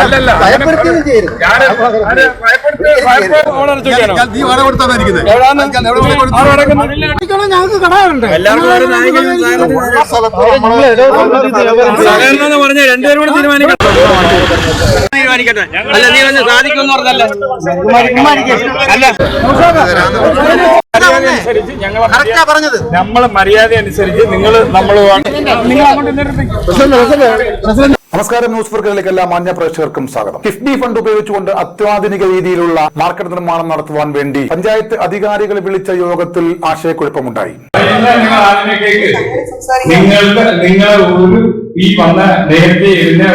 ഞങ്ങൾക്ക് സഹകരണം എന്ന് രണ്ടുപേരും കൂടെ തീരുമാനിക്കണം തീരുമാനിക്കട്ടെ. അല്ല നീ വന്ന് സാധിക്കും പറഞ്ഞല്ലേ? അല്ല. നമ്മളെ മര്യാദ അനുസരിച്ച് നിങ്ങൾ നമസ്കാരം ന്യൂസ് ഫർക്കിലേക്ക് എല്ലാ മാന്യ പ്രേക്ഷകർക്കും സ്വാഗതം. കിഫ്ബി ഫണ്ട് ഉപയോഗിച്ചുകൊണ്ട് അത്യാധുനിക രീതിയിലുള്ള മാർക്കറ്റ് നിർമ്മാണം നടത്തുവാൻ വേണ്ടി പഞ്ചായത്ത് അധികാരികൾ വിളിച്ച യോഗത്തിൽ ആശയക്കുഴപ്പമുണ്ടായി. നിങ്ങൾ നിങ്ങൾക്ക് നിങ്ങൾ ഒരു ഈ വന്ന നേരത്തെ ഇതിന്റെ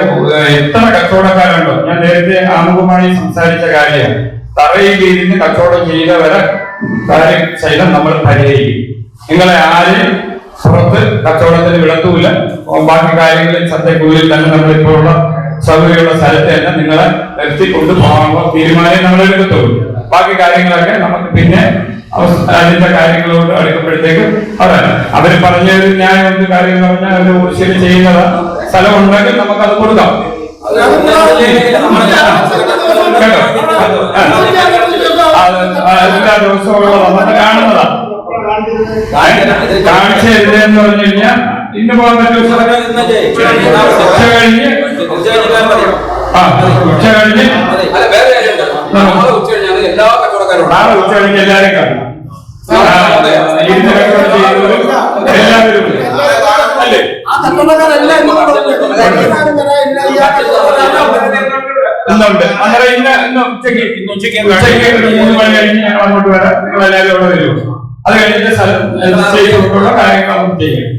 എത്ര കച്ചവടക്കാരുണ്ടോ? ഞാൻ നേരത്തെ ആമുഖമായി സംസാരിച്ച കാര്യമാണ്. തറയിൽ ഇരുന്ന് കച്ചവടം ചെയ്തവരെ കാര്യം ശൈലം നമ്മൾ പരിഹരിക്കും. നിങ്ങളെ ആരെയും പുറത്ത് കച്ചവടത്തിന് വിടത്തൂല. ബാക്കി കാര്യങ്ങളിൽ ചന്തക്കൂലിൽ തന്നെ ഉള്ള സൗകര്യമുള്ള സ്ഥലത്ത് തന്നെ നിങ്ങളെ നിർത്തിക്കൊണ്ട് പോകാനുള്ള തീരുമാനം നമ്മൾ എടുക്കത്തുള്ളൂ ബാക്കി കാര്യങ്ങളൊക്കെ നമുക്ക് പിന്നെ അതിന്റെ കാര്യങ്ങളോട് അടുക്കുമ്പോഴത്തേക്ക് പറയാം. അവർ പറഞ്ഞ ഒരു ന്യായമുണ്ട് കാര്യം എന്ന് പറഞ്ഞാൽ അവർ ശരി ചെയ്യുന്നത്. സ്ഥലം ഉണ്ടെങ്കിൽ നമുക്ക് അത് കൊടുക്കാം കേട്ടോ? ദിവസവും നമ്മൾ കാണുന്നതാണ് കാണിച്ചു തരുന്നതെന്ന് പറഞ്ഞു കഴിഞ്ഞാൽ ഇന്ന് പോകാൻ പറ്റും ഉച്ച കഴിഞ്ഞ് ആ ഉച്ച കഴിഞ്ഞ് എല്ലാ കച്ചവടക്കാരും. നാളെ ഉച്ച കഴിഞ്ഞ് എല്ലാവരും കാണും. ആ, ഇരുന്ന് കച്ചവടം ചെയ്യുന്നവരും ഇന്നുണ്ട്. അന്നേരം ഇന്ന് ഇന്ന് ഉച്ചയ്ക്ക് ഉച്ചയ്ക്ക് മൂന്ന് മണി കഴിഞ്ഞ് ഞങ്ങൾ അങ്ങോട്ട് വരാം. നിങ്ങൾ എല്ലാവരും അവിടെ വരും. അത് കഴിഞ്ഞിട്ട് സ്ഥലം ചെയ്തുകൊണ്ടുള്ള കാര്യങ്ങൾ നമുക്ക് ചെയ്യും.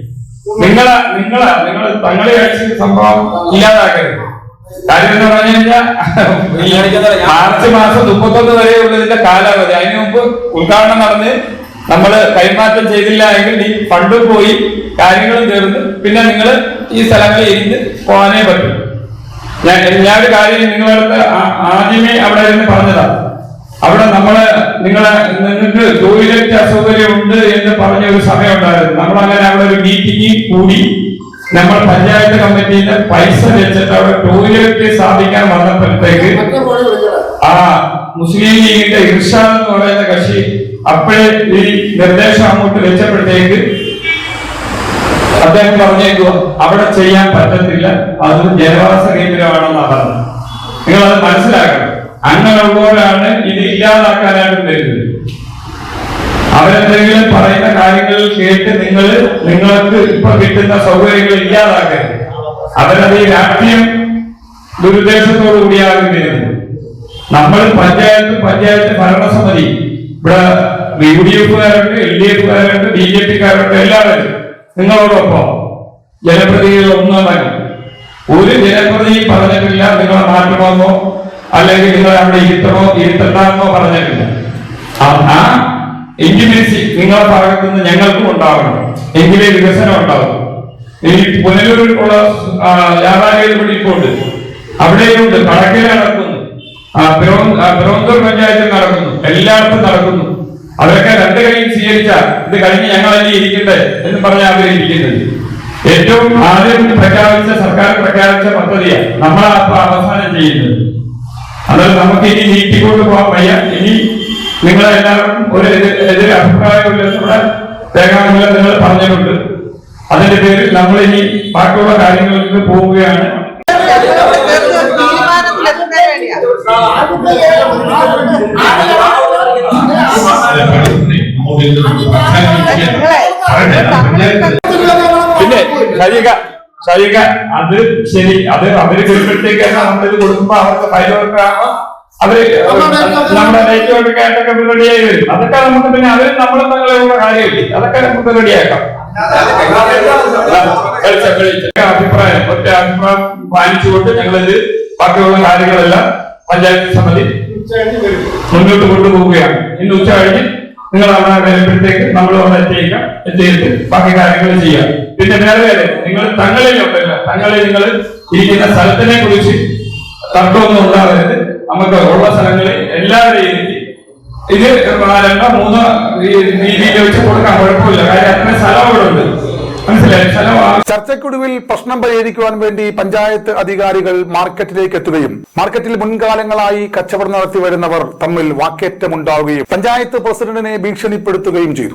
നിങ്ങളെ നിങ്ങളെ നിങ്ങൾ തങ്ങളെ കഴിച്ച സംഭവം ഇല്ലാതാക്കരുത്. കാര്യം എന്ന് പറഞ്ഞു കഴിഞ്ഞാൽ മാർച്ച് മാസം മുപ്പത്തൊന്ന് വരെയുള്ളതിന്റെ കാലാവധി. അതിനു മുമ്പ് ഉദ്ഘാടനം നടന്ന് നമ്മൾ കൈമാറ്റം ചെയ്തില്ല എങ്കിൽ ഈ ഫണ്ടും പോയി കാര്യങ്ങളും തീർന്ന് പിന്നെ നിങ്ങൾ ഈ സ്ഥലങ്ങളിൽ ഇരുന്ന് പോകാനേ പറ്റും. ഞാൻ ഞാനൊരു കാര്യം നിങ്ങളടുത്ത് ആദ്യമേ അവിടെ ഇരുന്ന് പറഞ്ഞതാ. അവിടെ നമ്മൾ നിങ്ങളെ നിങ്ങൾക്ക് ടോയ്ലറ്റ് അസൗകര്യം ഉണ്ട് എന്ന് പറഞ്ഞ ഒരു സമയം ഉണ്ടായിരുന്നു. നമ്മൾ അങ്ങനെ അവിടെ ഒരു മീറ്റിംഗ് കൂടി നമ്മൾ പഞ്ചായത്ത് കമ്മിറ്റിയിൽ പൈസ വെച്ചിട്ട് അവിടെ ടോയ്ലറ്റ് സ്ഥാപിക്കാൻ വന്നപ്പോഴത്തേക്ക് ആ മുസ്ലിം ലീഗിന്റെ ഇർഷാദ് എന്ന് പറയുന്ന കക്ഷി അപ്പോഴേ ഈ നിർദ്ദേശം അങ്ങോട്ട് വെച്ചപ്പോഴത്തേക്ക് അദ്ദേഹം പറഞ്ഞേക്കോ അവിടെ ചെയ്യാൻ പറ്റത്തില്ല അത് ജനവാസ നിങ്ങൾ അത് മനസ്സിലാക്കണം. അങ്ങനെ ഉള്ളവരാണ് ഇത് ഇല്ലാതാക്കാനായിട്ട് വരുന്നത്. അവരെന്തെങ്കിലും പറയുന്ന കാര്യങ്ങൾ കേട്ട് നിങ്ങൾ നിങ്ങൾക്ക് ഇപ്പൊ കിട്ടുന്ന സൗകര്യങ്ങൾ ഇല്ലാതാക്കരുത്. അവരത് ഈ രാഷ്ട്രീയം ദുരുദ്ദേശത്തോടു കൂടിയാകും വരുന്നത്. നമ്മൾ പഞ്ചായത്ത് പഞ്ചായത്ത് ഭരണസമിതി ഇവിടെ യു ഡി എഫുകാരുണ്ട് എൽ ഡി എഫുകാരുണ്ട് ബി ജെ പിക്കാരുണ്ട് എല്ലാവരും നിങ്ങളോടൊപ്പം ജനപ്രതിനിധികൾ ഒരു ജനപ്രതിയും പറഞ്ഞിട്ടില്ല നിങ്ങളെ മാറ്റണമെന്നോ അല്ലെങ്കിൽ നിങ്ങൾ അവിടെ ഇരുത്തണോ ഇരുത്തണ്ടെന്നോ പറഞ്ഞിട്ടില്ല. ആ- ആ നിങ്ങളെ ഭാഗത്തു ഞങ്ങൾക്കും ഉണ്ടാവണം. എങ്കിലേ വികസനം ഉണ്ടാവും. ഇനി പുനലൂരിലുള്ള ഉള്ള വ്യാപാരികൾ ഉണ്ട് അവിടെയുണ്ട് കടക്കിൽ നടക്കുന്നു. തിരുവനന്തപുരം പഞ്ചായത്തിൽ നടക്കുന്നു. എല്ലായിടത്തും നടക്കുന്നു. അവരൊക്കെ രണ്ട് കൈയും സ്വീകരിച്ച ഇത് കഴിഞ്ഞ് ഞങ്ങൾ ഞങ്ങളല്ലേ ഇരിക്കട്ടെ എന്ന് പറഞ്ഞാൽ അവർ ഇരിക്കുന്നത്. ഏറ്റവും ആദ്യം പ്രഖ്യാപിച്ച നമ്മളാ ഇപ്പൊ അവസാനം ചെയ്യുന്നത്. അതായത് നമുക്ക് ഇനി നീട്ടിക്കൊണ്ട് പോകാൻ വയ്യ. ഇനി നിങ്ങളെല്ലാവരും ഒരു എതിരെ എതിർ അഭിപ്രായമില്ലാത്തവിടെ രേഖാമൂലം നിങ്ങൾ പറഞ്ഞിട്ടുണ്ട് അതിന്റെ പേരിൽ നമ്മൾ ഇനി ബാക്കിയുള്ള കാര്യങ്ങളിലേക്ക് പോവുകയാണ്. പിന്നെ ഷരീക ഷരീക അത് ശരി അത് അവർ വരുമ്പോഴത്തേക്ക് നമ്മളിത് കൊടുക്കുമ്പോ അവർക്ക് ഫയലോട്ടാണോ അവർ നമ്മുടെ നെയ്റ്റോട്ടൊക്കെ ആയിട്ടൊക്കെ റെഡിയായി വരും. അതൊക്കെ നമുക്ക് പിന്നെ അവർ നമ്മളെ തങ്ങളുള്ള കാര്യമില്ല? അതൊക്കെ നമുക്ക് റെഡിയാക്കാം. അഭിപ്രായം ഒറ്റ അഭിപ്രായം പാലിച്ചുകൊണ്ട് ഞങ്ങളിത് ബാക്കിയുള്ള കാര്യങ്ങളെല്ലാം പഞ്ചായത്ത് സമിതി മുന്നോട്ട് കൊണ്ടുപോവുകയാണ്. ഇന്ന് ഉച്ച കഴിഞ്ഞ് നിങ്ങൾ അവിടെ വരുമ്പോഴത്തേക്ക് നമ്മൾ അവിടെ എത്തിയേക്കാം എത്തിയിട്ട് ബാക്കി കാര്യങ്ങൾ ചെയ്യാം. പിന്നെ വേറെ നിങ്ങൾ തങ്ങളിൽ ഉണ്ടല്ല. തങ്ങളിൽ നിങ്ങൾ ഇരിക്കുന്ന സ്ഥലത്തിനെ കുറിച്ച് തർക്കമൊന്നും ഉണ്ടാവരുത്. നമുക്ക് ഉള്ള സ്ഥലങ്ങളിൽ എല്ലാവരെയും ഇത് രണ്ടോ മൂന്നോ രീതിയിൽ വെച്ച് കൊടുക്കാൻ കുഴപ്പമില്ല. കാര്യം അത്ര സ്ഥലം അവിടെ ഉണ്ട് ചർച്ചയ്ക്കൊടുവിൽ പ്രശ്നം പരിഹരിക്കുവാൻ വേണ്ടി പഞ്ചായത്ത് അധികാരികൾ മാർക്കറ്റിലേക്ക് എത്തുകയും മാർക്കറ്റിൽ മുൻകാലങ്ങളായി കച്ചവടം നടത്തി വരുന്നവർ തമ്മിൽ വാക്കേറ്റമുണ്ടാവുകയും പഞ്ചായത്ത് പ്രസിഡന്റിനെ ഭീഷണിപ്പെടുത്തുകയും ചെയ്തു.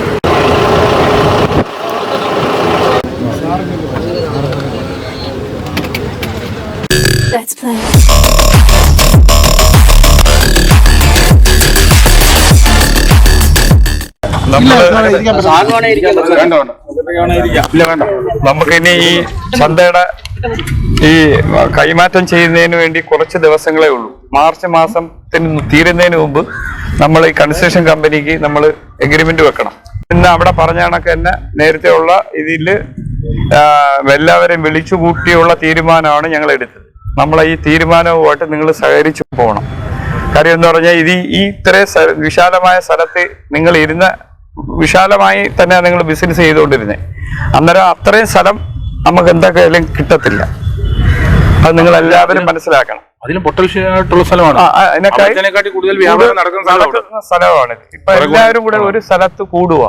Let's play. നമുക്കിനി ഈ ചന്തയുടെ ഈ കൈമാറ്റം ചെയ്യുന്നതിന് വേണ്ടി കുറച്ച് ദിവസങ്ങളേ ഉള്ളൂ. മാർച്ച് മാസത്തിന് തീരുന്നതിന് മുമ്പ് നമ്മൾ ഈ കൺസ്ട്രക്ഷൻ കമ്പനിക്ക് നമ്മൾ എഗ്രിമെന്റ് വെക്കണം. ഇന്ന് അവിടെ പറഞ്ഞ കണക്ക് തന്നെ നേരത്തെ ഉള്ള ഇതിൽ എല്ലാവരെയും വിളിച്ചു കൂട്ടിയുള്ള തീരുമാനമാണ് ഞങ്ങൾ എടുത്തത് നമ്മളെ ഈ തീരുമാനവുമായിട്ട് നിങ്ങൾ സഹകരിച്ചു പോകണം. കാര്യം എന്ന് പറഞ്ഞാൽ ഇത് ഈ ഇത്രയും വിശാലമായ സ്ഥലത്ത് നിങ്ങൾ ഇരുന്ന വിശാലമായി തന്നെ നിങ്ങൾ ബിസിനസ് ചെയ്തുകൊണ്ടിരുന്നത് അന്നേരം അത്രയും സ്ഥലം നമുക്ക് എന്തൊക്കെയായാലും കിട്ടത്തില്ല. അത് നിങ്ങൾ എല്ലാവരും മനസ്സിലാക്കണം. അതിലും പൊട്ടൻഷ്യൽ ആയിട്ടുള്ള സ്ഥലമാണ്. അതിനെക്കാട്ടി കൂടുതൽ വ്യാപാരം നടക്കുന്ന സ്ഥലമാണ്. ഇപ്പൊ എല്ലാവരും കൂടെ ഒരു സ്ഥലത്ത് കൂടുക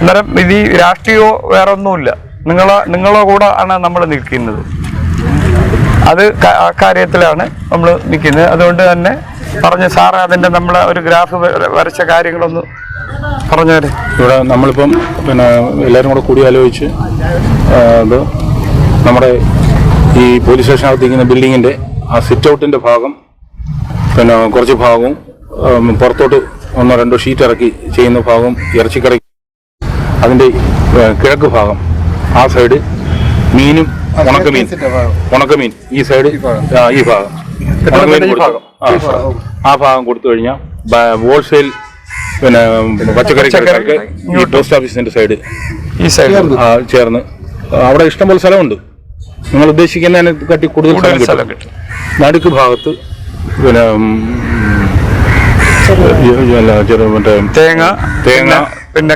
അന്നേരം ഇത് രാഷ്ട്രീയമോ വേറെ ഒന്നുമില്ല നിങ്ങളെ നിങ്ങളോ കൂടെ ആണ് നമ്മൾ നിൽക്കുന്നത്. അത് ആ കാര്യത്തിലാണ് നമ്മൾ നിൽക്കുന്നത് അതുകൊണ്ട് തന്നെ പറഞ്ഞ സാറ് അതിന്റെ നമ്മളെ ഒരു ഗ്രാഫ് വരച്ച കാര്യങ്ങളൊന്ന് പറഞ്ഞാൽ ഇവിടെ നമ്മളിപ്പം പിന്നെ എല്ലാവരും കൂടെ കൂടി ആലോചിച്ച് അത് നമ്മുടെ ഈ പോലീസ് സ്റ്റേഷനകത്ത് ഇരിക്കുന്ന ബിൽഡിങ്ങിന്റെ ആ സിറ്റ് ഔട്ടിന്റെ ഭാഗം പിന്നെ കുറച്ച് ഭാഗവും പുറത്തോട്ട് ഒന്നോ രണ്ടോ ഷീറ്റ് ഇറക്കി ചെയ്യുന്ന ഭാഗം ഇറച്ചിക്കട അതിന്റെ കിഴക്ക് ഭാഗം ആ സൈഡ് മീനും ഉണക്കമീൻ ഉണക്കമീൻ ഈ സൈഡ്? ഈ ഭാഗം. ഉണക്കമീൻ കൊടുത്തു. ആ, ഭാഗം. കൊടുത്തു കഴിഞ്ഞാൽ ഹോൾസെയിൽ പിന്നെ പച്ചക്കറി കടക്കാർക്ക് ഈ പോസ്റ്റ് ഓഫീസിന്റെ സൈഡ് ഈ സൈഡ് ചേർന്ന്. അവിടെ ഇഷ്ടംപോലെ സ്ഥലമുണ്ട്. നിങ്ങൾ ഉദ്ദേശിക്കുന്നതിനെ കാട്ടി കൂടുതൽ സ്ഥലം കിട്ടും. നടുക്ക് ഭാഗത്ത് പിന്നെ മറ്റേ തേങ്ങ തേങ്ങ പിന്നെ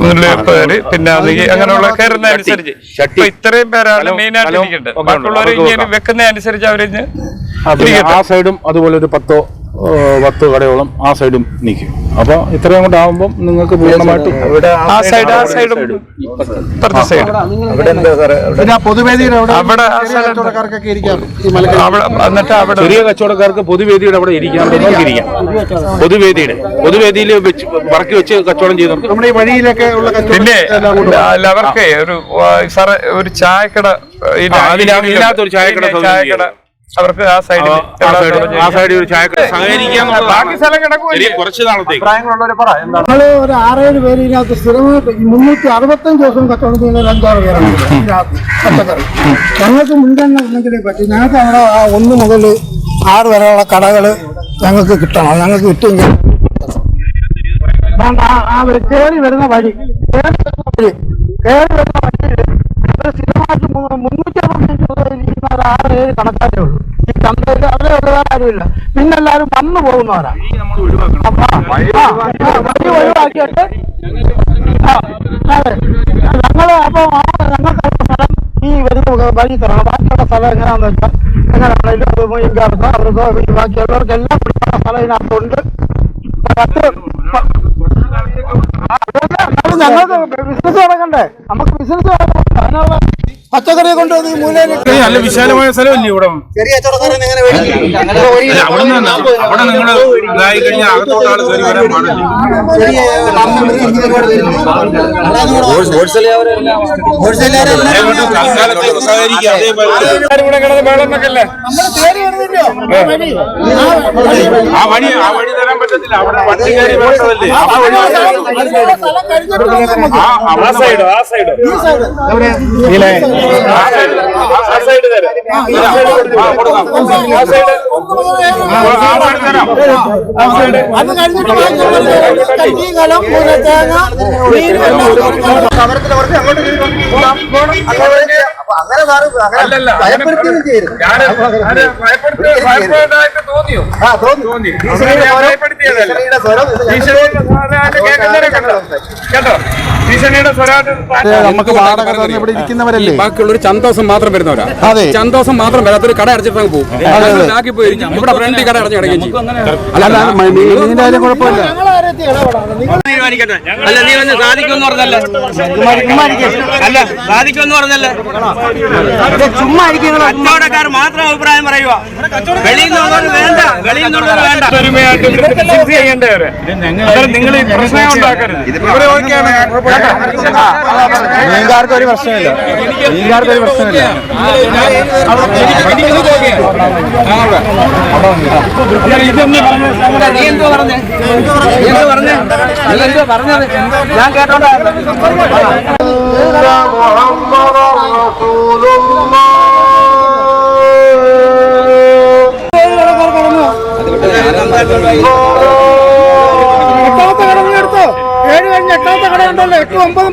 നുള്ളിപ്പേര് പിന്നെ അങ്ങനെയുള്ള കയറുന്ന അനുസരിച്ച്. ചട്ടി. ഇപ്പൊ ഇത്രയും പേരാണ് മെയിൻ ആയിട്ട് മറ്റുള്ളവർ ഇങ്ങനെ വെക്കാം. വെക്കുന്ന അനുസരിച്ച് അവരിഞ്ഞ് ആ, ആ സൈഡും അതുപോലെ ഒരു പത്തോ പത്ത് കടയോളം ആ സൈഡും നിൽക്കും അപ്പൊ ഇത്രയും കൂടെ ആവുമ്പോൾ നിങ്ങൾക്ക് പൂർണമായിട്ടും ആ സൈഡ് ആ സൈഡും ഇപ്പുറത്തെ സൈഡ്. പിന്നെ ആ പൊതുവേദിയുടെ അവിടെ അവിടെ ആ ചെറിയ സ്ഥലത്ത് കച്ചവടക്കാർക്കൊക്കെ ഇരിക്കാം. അവിടെ എന്നിട്ട് അവിടെ ചെറിയ കച്ചവടക്കാർക്ക് പൊതുവേദിയുടെ അവിടെ ഇരിക്കാം നിങ്ങൾക്ക് ഇരിക്കാം. പൊതുവേദിയുടെ. പൊതുവേദിയിൽ വെച്ച് വറക്കി വെച്ച് കച്ചവടം ചെയ്തു നമ്മുടെ ഈ വഴിയിലൊക്കെ ഉള്ള കച്ചവടം പിന്നെ അവർക്ക് ഒരു സാറേ ഒരു ചായക്കട ഇല്ലാത്തൊരു ചായക്കട ചായക്കട. അവർക്ക് ആ സൈഡിൽ ആ സൈഡിൽ ഒരു ചായ ബാക്കി സ്ഥലം കിടക്കുമല്ലേ കുറച്ച് നാളത്തേക്ക്. നമ്മൾ ഒരു ആറേഴ് പേര് ഇതിനകത്ത് സ്ഥിരമായിട്ട് മുന്നൂറ്റി അറുപത്തഞ്ച് ദിവസം കച്ചവടം ചെയ്യുന്ന അഞ്ചാറ് പേരാണ് ഇതിനകത്ത് പച്ചക്കറി. ഞങ്ങൾക്ക് മുൻഗണന ഉണ്ടെങ്കിലേ പറ്റി. ഞങ്ങൾക്ക് അവിടെ ആ ഒന്ന് മുതൽ ആറ് വരെയുള്ള കടകൾ ഞങ്ങൾക്ക് കിട്ടണം. ഞങ്ങൾക്ക് കിട്ടിയെങ്കിൽ വേണ്ട, ആ- കയറി വരുന്ന വഴി കയറി വരുന്ന വഴി കയറി വരുന്ന വഴി സ്ഥിരമായിട്ട് മുന്നൂറ്റി അറുപത്തഞ്ച് ആറ് ഏഴ് കണക്കാരേ ഉള്ളൂ. ഈ ചന്തയിൽ അവരെ ഉള്ളവർ ആരുമില്ല. പിന്നെ എല്ലാവരും വന്നു പോകുന്നവരാ. വഴി ഒഴിവാക്കിയിട്ട് അതെ. ഞങ്ങൾ അപ്പൊ ആ ഞങ്ങൾക്ക് സ്ഥലം ഈ വരുന്ന വഴി തരണം. ബാക്കിയുള്ള സ്ഥലം എങ്ങനെയാണെന്ന് വെച്ചാൽ എങ്ങനെയാണെങ്കിലും അത് അവർക്ക് ഈ ബാക്കിയുള്ളവർക്ക് എല്ലാം കൊടുക്കുന്ന സ്ഥലം ഇതിനകത്തുണ്ട്. പത്ത് ഞങ്ങൾക്ക് ബിസിനസ് തുടങ്ങണ്ടേ? നമുക്ക് ബിസിനസ് അതിനുള്ള പച്ചക്കറിയെ കൊണ്ട് ഈ മൂലയിൽ നല്ല വിശാലമായ സ്ഥലമല്ലേ ഇവിടെ? ചെറിയ കച്ചവടക്കാരൻ എങ്ങനെ അല്ല, അവിടെ നിന്ന് അവിടെ നിങ്ങൾ ഇതായി കഴിഞ്ഞാൽ അകത്തോട്ട് ആൾ കയറി വരാൻ പാടില്ല. അതുകൊണ്ട് തൽക്കാലത്തേക്ക് സഹകരിക്കുക അതേപോലെ. ആ വഴി ആ വഴി പറ്റത്തില്ല അവിടെ വണ്ടി കയറി ആ സൈഡ് ആ സൈഡ് ആ സൈഡ് തരാം ആ സൈഡ് അത് കഴിഞ്ഞിട്ട് കലം തേങ്ങ സമരത്തിൽ അവർക്ക് അങ്ങോട്ട് വന്ന് അങ്ങനെ സാറ് അങ്ങനെ അങ്ങനെ ഭയപ്പെടുത്തുകയും ചെയ്യരുത്. തോന്നിയോ തോന്നി. കണ്ടോ? കേട്ടോ നമുക്ക് വാടക തന്ന് ഇവിടെ ഇരിക്കുന്നവരല്ലേ? ബാക്കിയുള്ളൊരു ചന്തോസം മാത്രം വരുന്നവരാ. അതെ. ചന്തോസം മാത്രം വരാത്തൊരു കട അടച്ചിട്ട് അങ്ങ് പോകും ബാക്കി പോയി ഇരിക്കും. ഇവിടെ ഫ്രണ്ടിൽ കട അടച്ച് കിടക്കുകയും ചെയ്യും. അല്ല മീനിന്റെ കാര്യം കുഴപ്പമില്ല. അല്ല നീ വന്ന് സാധിക്കുമെന്ന് പറഞ്ഞല്ലേ? അല്ല സാധിക്കുമെന്ന് പറഞ്ഞല്ലേ? ചുമ്മാ കച്ചവടക്കാർ മാത്രം അഭിപ്രായം പറയുക വെളിയിൽ നിന്നുള്ളവർ വേണ്ട വെളിയിൽ നിന്നുള്ളവർ വേണ്ട. നിങ്ങൾ പ്രശ്നം ഉണ്ടാക്കരുത് ഇവർ ഓക്കെയാണ്. മീൻകാർക്ക് ഒരു പ്രശ്നമില്ല. മീൻകാർക്ക് ഒരു പ്രശ്നമില്ല ഞാൻ പറഞ്ഞ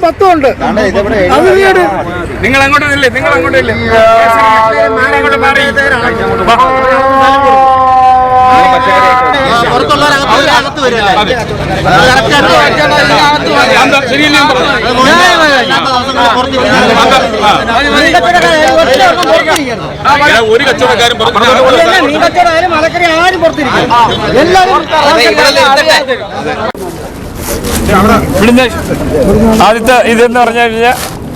പത്തും ഉണ്ട് അത് എടു നിങ്ങൾ അങ്ങോട്ടില്ലേ നിങ്ങൾ അങ്ങോട്ടില്ലേ? ഒരു കച്ചവടക്കാരും കച്ചവടം മലക്കറി ആരും പുറത്തിരിക്കും എല്ലാവരും ആദ്യത്തെ ഇതെന്ന് പറഞ്ഞു കഴിഞ്ഞാൽ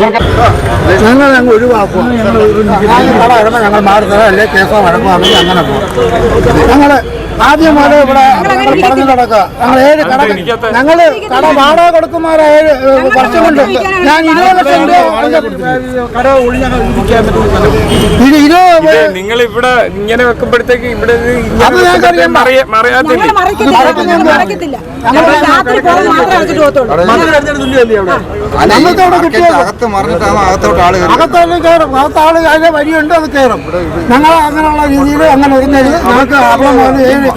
ഞങ്ങൾ അങ്ങ് ഒഴിവാക്കുക ഞങ്ങൾ ഞങ്ങൾ മാറി തരാം അല്ലെ കേസോ വഴക്കോ അങ്ങനെ പോകും ഞങ്ങൾ ആദ്യം മുതൽ ഇവിടെ പറഞ്ഞു നടക്കുക. ഞങ്ങൾ ഏഴ് കട ഞങ്ങൾ കട വാടക കൊടുക്കുമാരെ ഏഴ് വർഷം കൊണ്ട്. ഞാൻ ഇരുപത് ലക്ഷം രൂപ നിങ്ങൾ ഇവിടെ ഇങ്ങനെ വെക്കുമ്പോഴത്തേക്ക് ഇവിടെ അത് ഞങ്ങൾക്കറിയാം. ഞങ്ങൾക്ക് അവിടെ. കിട്ടിയത് അകത്തോട്ട് ആൾ കയറുന്നത്. അകത്തോട്ട് കയറും. അകത്താൾ അതിന്റെ വഴിയുണ്ട് അത് കയറും. ഞങ്ങൾ അങ്ങനെയുള്ള രീതിയിൽ അങ്ങനെ വരുന്നത് ഞങ്ങൾക്ക് അവിടെ ഏഴ്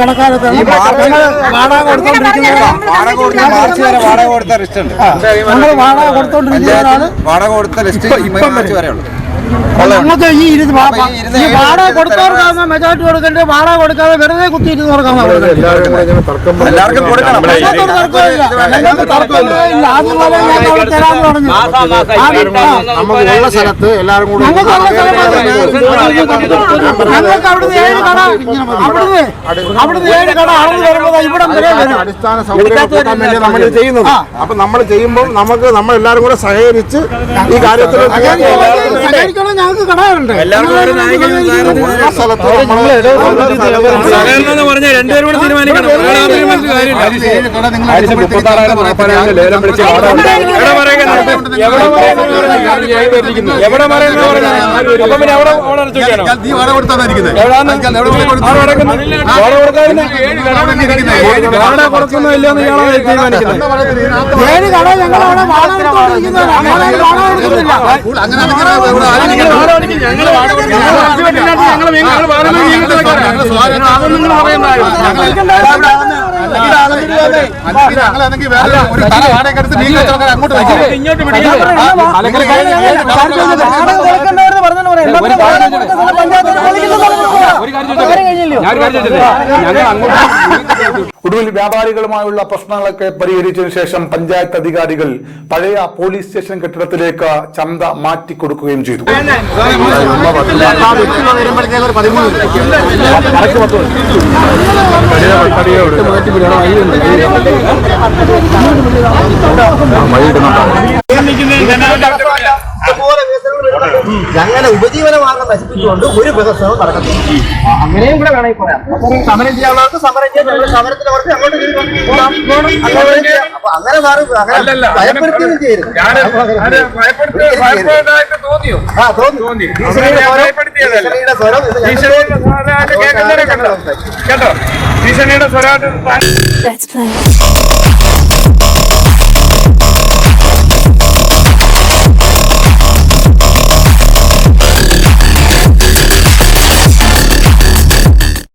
വാടക കൊടുത്ത മാർച്ച് വരെ വാടക കൊടുത്ത ലിസ്റ്റ് വാടക കൊടുത്തോണ്ടിരിക്കുന്നവരാണ് വാടക കൊടുത്ത ലിസ്റ്റ് ഈ മാർച്ച് വരെ. ഉണ്ട് നമുക്ക് ഈ ഇരുന്ന് ഈ വാടക കൊടുത്തവർക്കാണ് മെജോറിറ്റി കൊടുക്കേണ്ടത്. വാടക കൊടുക്കാതെ വെറുതെ കുത്തിയിരുന്നവർക്കാണ് എല്ലാവർക്കും കൊടുക്കണം. നമുക്കുള്ള സ്ഥലത്ത് എല്ലാവരും കൂടി ഞങ്ങൾക്ക് അവിടുന്ന് ഏഴ് കട അവിടുന്ന് അവിടുന്ന് ഏഴ് കട അളന്ന് വരുമ്പോൾ ഇവിടം അടിസ്ഥാന സൗകര്യം നമ്മൾ ചെയ്യുന്നത്. അപ്പൊ നമ്മൾ ചെയ്യുമ്പോൾ നമുക്ക് നമ്മൾ എല്ലാവരും കൂടെ സഹകരിച്ച് ഈ കാര്യത്തിൽ സഹകരിക്കണം. ഞങ്ങൾക്ക് കടയുണ്ട് രണ്ടുപേരും കൂടെ തീരുമാനിക്കണം. പിടിച്ച് എവിടെ അപ്പൊ പിന്നെ അവിടെ വാടക തീരുമാനിക്കുന്നത്. ഏഴ് കട ഞങ്ങൾ അവിടെ വാടക എടുത്തോണ്ടിരിക്കുന്നവരാണ് ഞങ്ങൾ വാടക എടുക്കുന്നില്ല അതൊന്നും നിങ്ങൾ ഒരു ഒടുവിൽ വ്യാപാരികളുമായുള്ള പ്രശ്നങ്ങളൊക്കെ പരിഹരിച്ചതിനു ശേഷം പഞ്ചായത്ത് അധികാരികൾ പഴയ പോലീസ് സ്റ്റേഷൻ കെട്ടിടത്തിലേക്ക് ചന്ത മാറ്റി കൊടുക്കുകയും ചെയ്തു ഇഷ്ടംപോലെ വികസനങ്ങൾ വരുന്നുണ്ട് അങ്ങനെ ഉപജീവന മാർഗം നശിപ്പിച്ചുകൊണ്ട് ഒരു പ്രദർശനവും നടക്കത്തില്ല. അങ്ങനെയും കൂടെ വേണമെങ്കിൽ പറയാം സമരം ചെയ്യാനുള്ളവർക്ക് സമരം ചെയ്യാൻ സമരത്തിന് അവർക്ക് അങ്ങോട്ട്. അപ്പൊ അങ്ങനെ സാറ് അല്ലല്ല, അങ്ങനെ ഭയപ്പെടുത്തുകയും ചെയ്യരുത്. ആ തോന്നി. സ്വരം കേട്ടോ? ഭീഷണിയുടെ സ്വരാട്ട്.